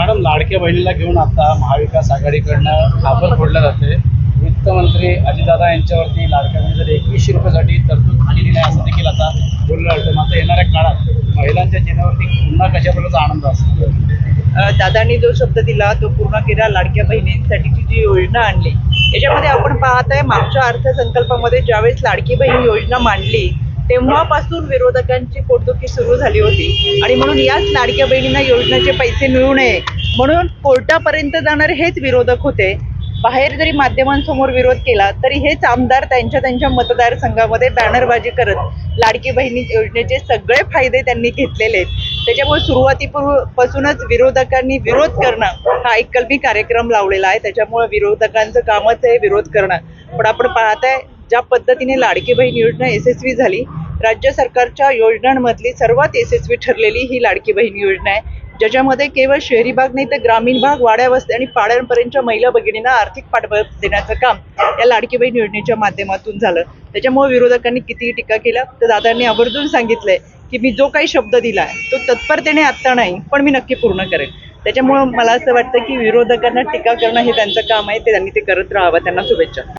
Madam लाडक्या बहिणीला घेऊन आता महाविकास आघाडीकडनं खापर फोडलं जाते. वित्तमंत्री अजितदादा यांच्यावरती लाडक्या बहिणीसाठी एकवीसशे रुपयासाठी तरतूद केलेली नाही असं देखील आता बोललं जातं. मात्र येणाऱ्या काळात महिलांच्या जीवनावरती पुन्हा कशा प्रकारचा आनंद असतो दादांनी जो शब्द दिला तो पूर्ण केला लाडक्या बहिणींसाठीची जी योजना आणली याच्यामध्ये आपण पाहत आहे मागच्या अर्थसंकल्पामध्ये ज्यावेळेस लाडकी बहीण योजना मांडली तेव्हापासून विरोधकांची पोटदुखी सुरू झाली होती. आणि म्हणून याच लाडक्या बहिणींना योजनेचे पैसे मिळू नये. म्हणून कोर्टापर्यंत जाणारे हेच विरोधक होते. बाहेर जरी माध्यमांसमोर विरोध केला तरी हेच आमदार त्यांच्या त्यांच्या मतदारसंघामध्ये बॅनरबाजी करत लाडकी बहिणी योजनेचे सगळे फायदे त्यांनी घेतलेले आहेत. त्याच्यामुळे सुरुवातीपासूनच विरोधकांनी विरोध करणं हा एककलमी कार्यक्रम लावलेला आहे. त्याच्यामुळे विरोधकांचं कामच आहे विरोध करणं. पण आपण पाहताय ज्या पद्धतीने लाडकी बहीण योजना यशस्वी झाली राज्य सरकारच्या योजनांमधली सर्वात यशस्वी ठरलेली ही लाडकी बहीण योजना आहे. ज्याच्यामध्ये केवळ शहरी भाग नाही तर ग्रामीण भाग वाड्या वस्ती आणि पाड्यांपर्यंतच्या महिला भगिनींना आर्थिक पाठबळ देण्याचं काम या लाडकी बहीण योजनेच्या माध्यमातून झालं. त्याच्यामुळे विरोधकांनी कितीही टीका केला तर दादांनी आवर्जून सांगितलंय की मी जो काही शब्द दिला आहे तो तत्परतेने आत्ता नाही पण मी नक्की पूर्ण करेन. त्याच्यामुळं मला असं वाटतं की विरोधकांना टीका करणं हे त्यांचं काम आहे ते त्यांनी ते करत राहावं. त्यांना शुभेच्छा.